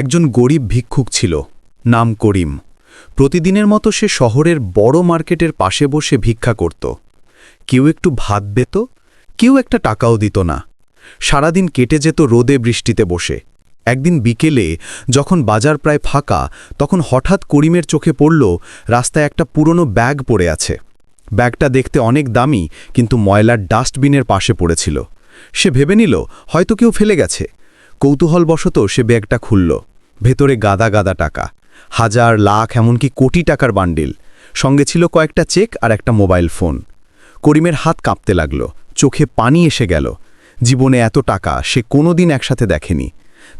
একজন গরিব ভিক্ষুক ছিল, নাম করিম। প্রতিদিনের মতো সে শহরের বড় মার্কেটের পাশে বসে ভিক্ষা করত। কেউ একটু ভাত বেত, কেউ একটা টাকাও দিত না। সারাদিন কেটে যেত রোদে বৃষ্টিতে বসে। একদিন বিকেলে, যখন বাজার প্রায় ফাঁকা, তখন হঠাৎ করিমের চোখে পড়ল, রাস্তায় একটা পুরনো ব্যাগ পড়ে আছে। ব্যাগটা দেখতে অনেক দামি, কিন্তু ময়লার ডাস্টবিনের পাশে পড়েছিল। সে ভেবে নিল, হয়তো কেউ ফেলে গেছে। কৌতূহলবশত সে ব্যাগটা খুলল। ভেতরে গাদা গাদা টাকা, হাজার, লাখ, এমনকি কোটি টাকার বান্ডিল। সঙ্গে ছিল কয়েকটা চেক আর একটা মোবাইল ফোন। করিমের হাত কাঁপতে লাগল, চোখে পানি এসে গেল। জীবনে এত টাকা সে কোনোদিন একসাথে দেখেনি।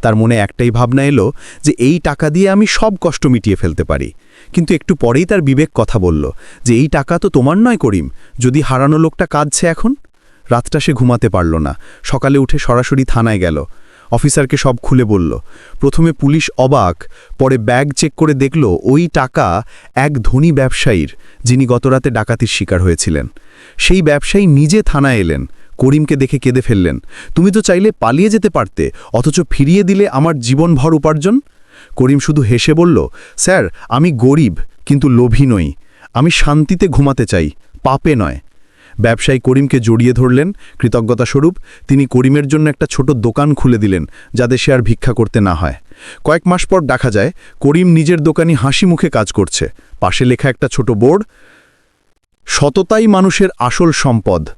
তার মনে একটাই ভাবনা এলো যে এই টাকা দিয়ে আমি সব কষ্ট মিটিয়ে ফেলতে পারি। কিন্তু একটু পরেই তার বিবেক কথা বলল যে এই টাকা তো তোমার নয় করিম, যদি হারানো লোকটা কাঁদছে এখন? রাতটা সে ঘুমাতে পারল না। সকালে উঠে সরাসরি থানায় গেল। অফিসারকে সব খুলে বলল। প্রথমে পুলিশ অবাক, পরে ব্যাগ চেক করে দেখল ওই টাকা এক ধনী ব্যবসায়ীর, যিনি গতরাতে ডাকাতির শিকার হয়েছিলেন। সেই ব্যবসায়ী নিজে থানায় এলেন, করিমকে দেখে কেঁদে ফেললেন। তুমি তো চাইলে পালিয়ে যেতে পারতে, অথচ ফিরিয়ে দিলে আমার জীবনভর উপার্জন? করিম শুধু হেসে বলল, স্যার, আমি গরিব, কিন্তু লোভী নই। আমি শান্তিতে ঘুমাতে চাই, পাপে নয়। ব্যবসায়ী করিমকে জড়িয়ে ধরলেন। কৃতজ্ঞতাস্বরূপ তিনি করিমের জন্য একটা ছোট দোকান খুলে দিলেন, যাতে সে আর ভিক্ষা করতে না হয়। কয়েক মাস পর দেখা যায়, করিম নিজের দোকানি হাসি মুখে কাজ করছে। পাশে লেখা একটা ছোট বোর্ড, সততাই মানুষের আসল সম্পদ।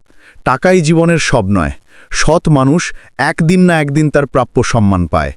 টাকাই জীবনের সব নয়। সৎ মানুষ একদিন না একদিন তার প্রাপ্য সম্মান পায়।